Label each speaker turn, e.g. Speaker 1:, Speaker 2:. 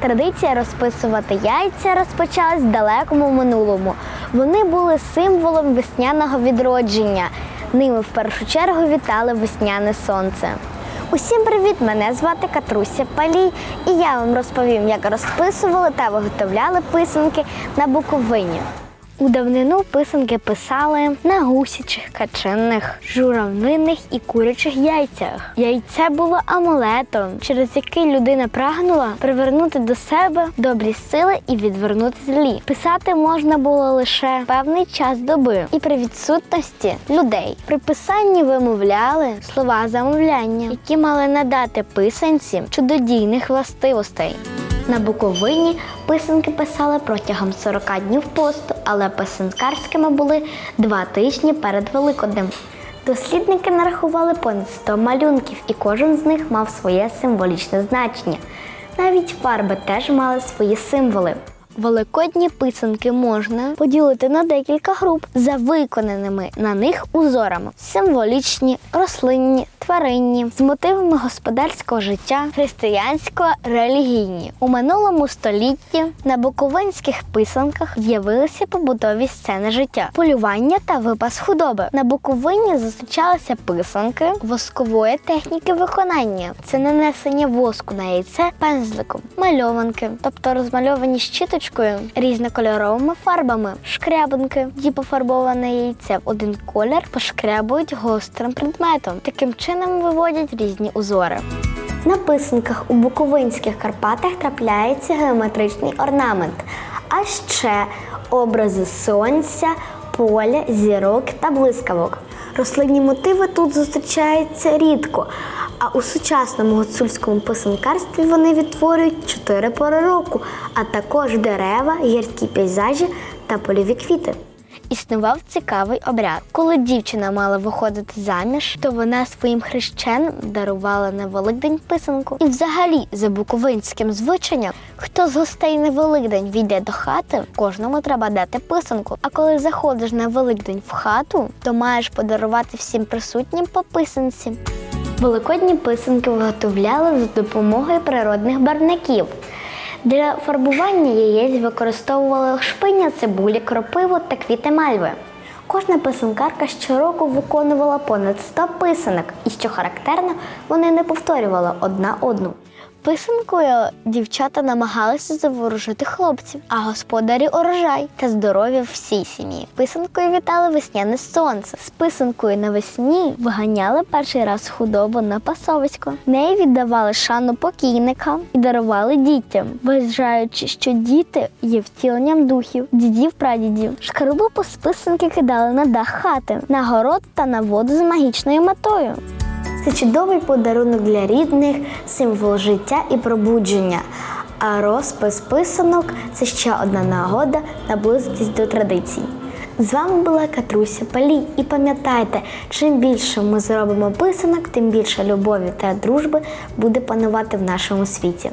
Speaker 1: Традиція розписувати яйця розпочалась в далекому минулому. Вони були символом весняного відродження. Ними в першу чергу вітали весняне сонце. Усім привіт! Мене звати Катруся Палій, і я вам розповім, як розписували та виготовляли писанки на Буковині. У давнину писанки писали на гусячих, качинних, журавлиних і курячих яйцях. Яйце було амулетом, через який людина прагнула привернути до себе добрі сили і відвернути злі. Писати можна було лише певний час доби і при відсутності людей. При писанні вимовляли слова замовляння, які мали надати писанці чудодійних властивостей. На Буковині писанки писали протягом 40 днів посту, але писанкарськими були два тижні перед Великоднем. Дослідники нарахували понад 100 малюнків, і кожен з них мав своє символічне значення. Навіть фарби теж мали свої символи. Великодні писанки можна поділити на декілька груп за виконаними на них узорами: символічні, рослинні, тваринні, з мотивами господарського життя, християнсько-релігійні. У минулому столітті на буковинських писанках з'явилися побутові сцени життя, полювання та випас худоби. На Буковині зустрічалися писанки воскової техніки виконання. Це нанесення воску на яйце пензликом, мальованки, тобто розмальовані щіточкою різнокольоровими фарбами, шкрябинки, які пофарбоване яйце в один колір пошкрябують гострим предметом. Таким чином виводять різні узори. На писанках у Буковинських Карпатах трапляється геометричний орнамент, а ще образи сонця, поля, зірок та блискавок. Рослинні мотиви тут зустрічаються рідко, а у сучасному гуцульському писанкарстві вони відтворюють чотири пори року, а також дерева, гірські пейзажі та польові квіти. Існував цікавий обряд. Коли дівчина мала виходити заміж, то вона своїм хрещеним дарувала на Великдень писанку. І взагалі, за буковинським звичаєм, хто з гостей на Великдень війде до хати, кожному треба дати писанку. А коли заходиш на Великдень в хату, то маєш подарувати всім присутнім по писанці. Великодні писанки виготовляли за допомогою природних барвників. Для фарбування яєць використовували шпиня, цибулі, кропиво та квіти мальви. Кожна писанкарка щороку виконувала понад 100 писанок, і що характерно, вони не повторювали одна одну. Писанкою дівчата намагалися заворожити хлопців, а господарі урожай та здоров'я всій сім'ї. Писанкою вітали весняне сонце. З писанкою навесні виганяли перший раз худобу на пасовисько. Неї віддавали шану покійникам і дарували дітям, вважаючи, що діти є втіленням духів, дідів, прадідів. Шкарубу з писанки кидали на дах хати, на город та на воду з магічною метою. Це чудовий подарунок для рідних, символ життя і пробудження. А розпис писанок це ще одна нагода наблизитись до традицій. З вами була Катруся Палій. І пам'ятайте, чим більше ми зробимо писанок, тим більше любові та дружби буде панувати в нашому світі.